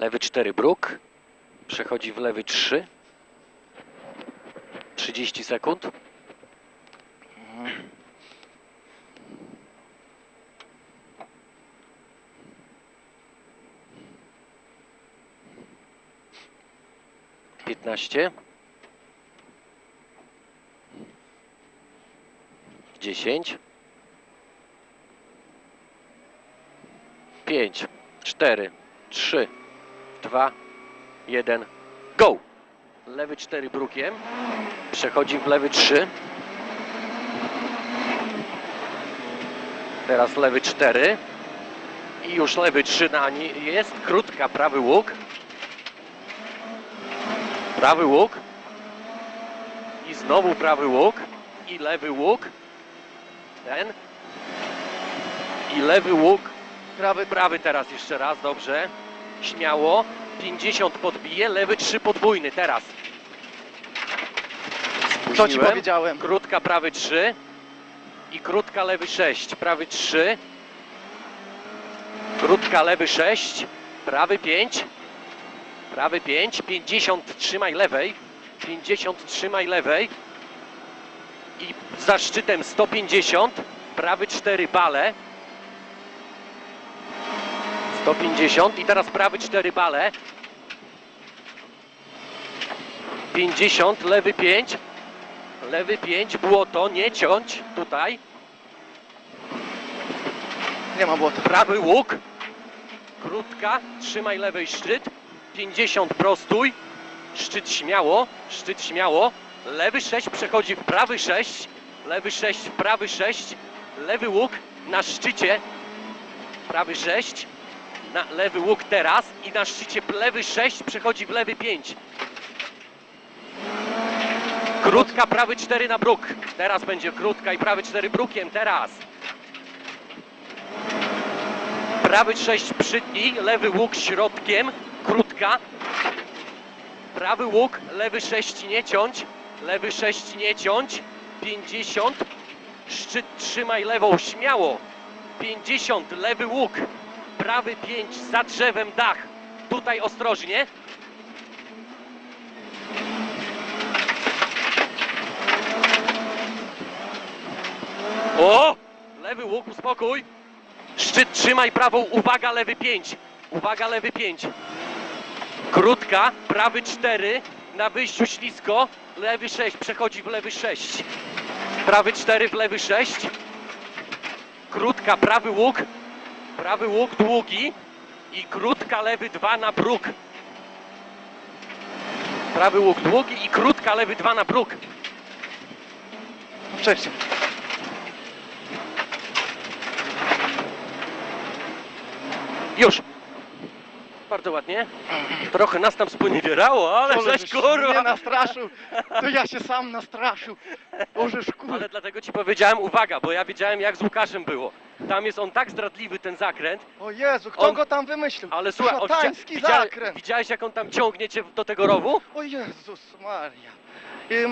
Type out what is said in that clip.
Lewy 4 bruk. Przechodzi w lewy 3. 30 sekund. Piętnaście. Dziesięć. Pięć, cztery, trzy, dwa, jeden, go! Lewy 4 brukiem. Przechodzi w lewy 3. Teraz lewy 4. I już lewy 3 na nie jest. Krótka, prawy łuk. Prawy łuk. I znowu prawy łuk. I lewy łuk. Ten. I lewy łuk. Prawy, prawy teraz jeszcze raz, dobrze. Śmiało. 50 podbije, lewy 3 podwójny teraz. Co ci Spóźniłem. powiedziałem? Krótka prawy 3 i krótka lewy 6. Prawy 3. Krótka lewy 6. Prawy 5. Prawy 5. 50 trzymaj lewej. 50 trzymaj lewej. I za szczytem 150. Prawy 4 bale. 150 i teraz prawy 4 bale. 50, lewy 5. Lewy 5, błoto, nie ciąć, tutaj. Nie ma błota. Prawy łuk, krótka, trzymaj lewej szczyt. 50 prostój, szczyt śmiało, szczyt śmiało. Lewy 6 przechodzi w prawy 6, lewy 6 w prawy 6. Lewy łuk na szczycie, prawy 6. Na lewy łuk teraz i na szczycie lewy 6 przechodzi w lewy 5. Krótka, prawy 4 na bruk. Teraz będzie krótka i prawy 4 brukiem, teraz. Prawy 6 przytnij, lewy łuk środkiem, krótka. Prawy łuk, lewy 6 nie ciąć, lewy 6 nie ciąć. 50, szczyt trzymaj lewą, śmiało. 50, lewy łuk, prawy 5, za drzewem dach. Tutaj ostrożnie. O! Lewy łuk, uspokój. Szczyt trzymaj prawą, uwaga lewy 5. Uwaga lewy 5. Krótka, prawy 4. Na wyjściu ślisko. Lewy 6, przechodzi w lewy 6. Prawy 4 w lewy 6. Krótka, prawy łuk. Prawy łuk długi. I krótka, lewy 2 na bruk. Prawy łuk długi i krótka, lewy 2 na bruk. Wcześniej. Już. Bardzo ładnie. Trochę nas tam sponiewierało, ale żeś żeś mnie kurwa. nastraszył. To ja się sam nastraszył. Bożeż kur... Ale dlatego ci powiedziałem, uwaga, bo ja wiedziałem jak z Łukaszem było. Tam jest on tak zdradliwy ten zakręt, O Jezu, kto On- go tam wymyślił? ale słuchaj, on, Szatański widzia, zakręt. widziałeś jak on tam ciągnie cię do tego rowu? O Jezus Maria. I ma